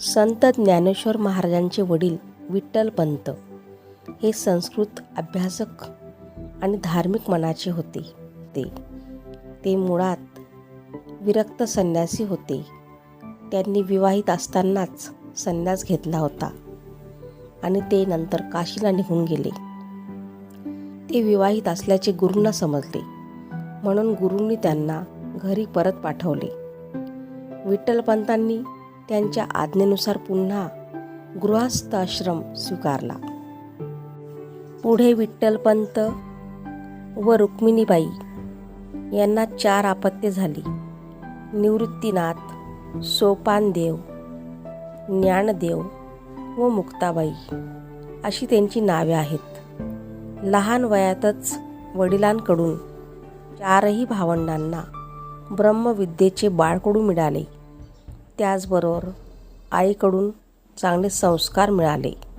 संत ज्ञानेश्वर महाराजांचे वडील विठ्ठलपंत हे संस्कृत अभ्यासक आणि धार्मिक मनाचे होते. ते ते मुळात विरक्त संन्यासी होते. त्यांनी विवाहित असतानाच संन्यास घेतला होता आणि ते नंतर काशीला निघून गेले. ते विवाहित असल्याचे गुरूंना समजले. म्हणून गुरूंनी त्यांना घरी परत पाठवले. विठ्ठलपंतांनी त्यांच्या आज्ञेनुसार पुन्हा गृहस्थ आश्रम स्वीकारला. पुढे विठ्ठलपंत व रुक्मिणीबाई यांना चार आपत्य झाली. निवृत्तीनाथ सोपानदेव ज्ञानदेव व मुक्ताबाई अशी त्यांची नावे आहेत. लहान वयातच वडिलांकडून चारही भावंडांना ब्रह्मविद्येचे बाळकडू मिळाले. त्याचबरोबर आईकडून चांगले संस्कार मिळाले.